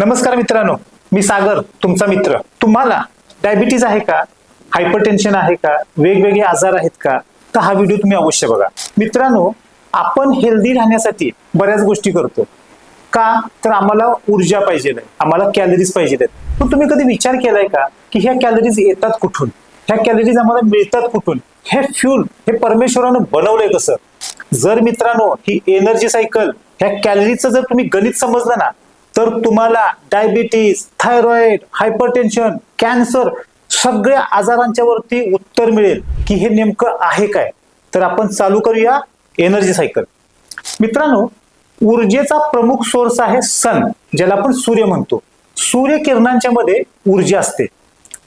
नमस्कार मित्रांनो मी सागर तुमचा मित्र. तुम्हाला डायबिटीज आहे का? हायपरटेन्शन आहे का? वेगवेगळे आजार आहेत का? तर हा व्हिडिओ तुम्ही अवश्य बघा. मित्रांनो आपण हेल्दी राहण्यासाठी बऱ्याच गोष्टी करतो. का? तर आम्हाला ऊर्जा पाहिजे आम्हाला कॅलरीज पाहिजे पण तुम्ही कधी विचार केलाय का? की ह्या कॅलरीज येतात कुठून? ह्या कॅलरीज आम्हाला मिळतात कुठून? हे फ्यूल हे परमेश्वरानं बनवलंय कसं? जर मित्रांनो ही एनर्जी सायकल ह्या कॅलरीचं जर तुम्ही गणित समजलं ना तर तुम्हाला डायबिटीज थायरॉइड हायपरटेन्शन कॅन्सर सगळ्या आजारांच्या वरती उत्तर मिळेल की हे नेमकं आहे काय. तर आपण चालू करूया एनर्जी सायकल मित्रांनो ऊर्जेचा प्रमुख सोर्स आहे सन ज्याला आपण सूर्य म्हणतो. सूर्यकिरणांच्या मध्ये ऊर्जा असते.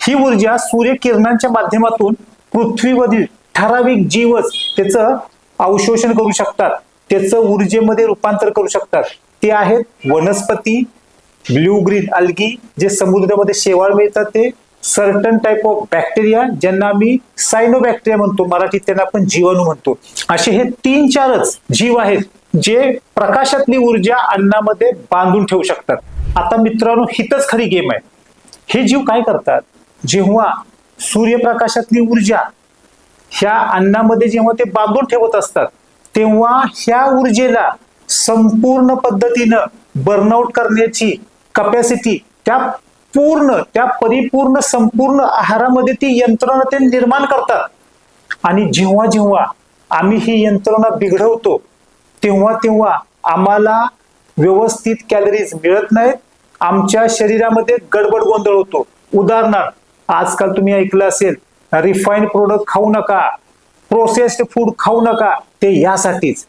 ही ऊर्जा सूर्यकिरणांच्या माध्यमातून पृथ्वीवरील ठराविक जीवच त्याचं अवशोषण करू शकतात. त्याचं ऊर्जेमध्ये रूपांतर करू शकतात. ते आहेत. वनस्पती ब्ल्यू ग्रीन अल्गी जे समुद्रामध्ये शेवाळ मिळतात ते सर्टन टाईप ऑफ बॅक्टेरिया ज्यांना आम्ही सायनोबॅक्टेरिया म्हणतो. मराठीत त्यांना आपण जीवाणू म्हणतो. असे हे तीन चारच जीव आहेत जे प्रकाशातली ऊर्जा अन्नामध्ये बांधून ठेवू शकतात. आता मित्रांनो हितच खरी गेम आहे. हे जीव काय करतात? जेव्हा सूर्यप्रकाशातली ऊर्जा ह्या अन्नामध्ये जेव्हा ते बांधून ठेवत असतात तेव्हा ह्या ऊर्जेला संपूर्ण पद्धतीनं बर्नआउट करण्याची कपॅसिटी त्या पूर्ण त्या परिपूर्ण संपूर्ण आहारामध्ये ती यंत्रणा ते निर्माण करतात. आणि जेव्हा जेव्हा आम्ही ही यंत्रणा बिघडवतो तेव्हा तेव्हा आम्हाला व्यवस्थित कॅलरीज मिळत नाहीत. आमच्या शरीरामध्ये गडबड गोंधळ होतो. उदाहरणार्थ आजकाल तुम्ही ऐकलं असेल रिफाईंड प्रोडक्ट खाऊ नका प्रोसेस्ड फूड खाऊ नका ते यासाठीच.